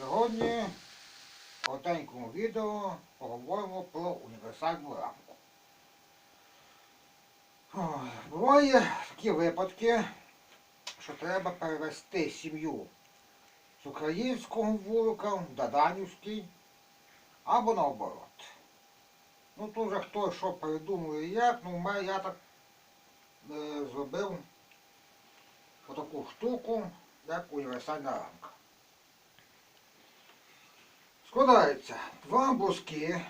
Сьогодні в коротенькому відео поговоримо про універсальну рамку. Буває такі випадки, що треба перевести сім'ю з українського вулика в Даданівський або наоборот. Ну тут вже хто що придумує як, ну я так е, зробив отаку штуку, як універсальна рамка. Складається два бруски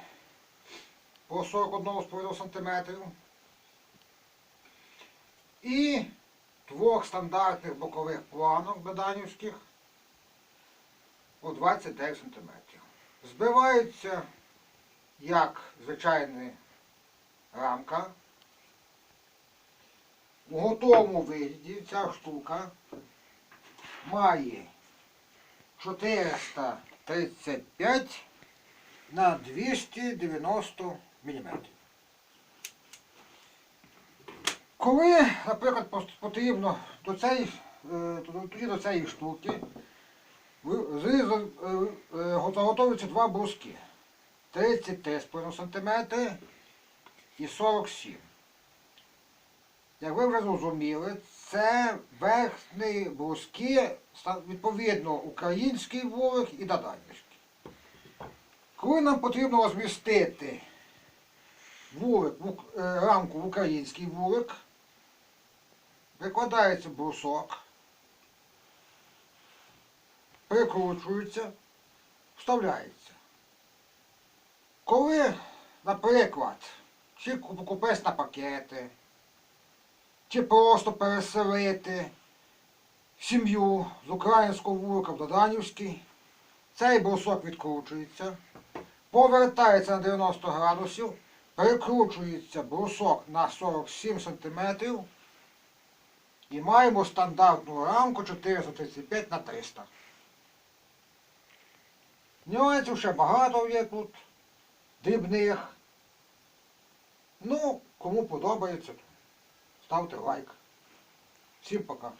по 41,5 см і двох стандартних бокових планок доданівських по 29 см. Збивається як звичайна рамка. У готовому вигляді ця штука має 435 на 290 мм. Коли, наприклад, потрібно до цієї, е, до цієї штуки е, е, го- заготовуються два бруски. 33,5 см і 47 Як ви вже зрозуміли, це верхні бруски, відповідно, український вулик і даданівський. Коли нам потрібно розмістити вулик, е, рамку в український вулик, викладається брусок, прикручується, вставляється. Коли, наприклад, чи куп- купець на пакети, чи просто переселити сім'ю з українського вулика в Доданівський, цей брусок відкручується, повертається на 90 градусів, перекручується брусок на 47 см і маємо стандартну рамку 435 на 300. Нюансів ще багато є тут, дрібних. Ну, кому подобається, ставте лайк. Всім пока.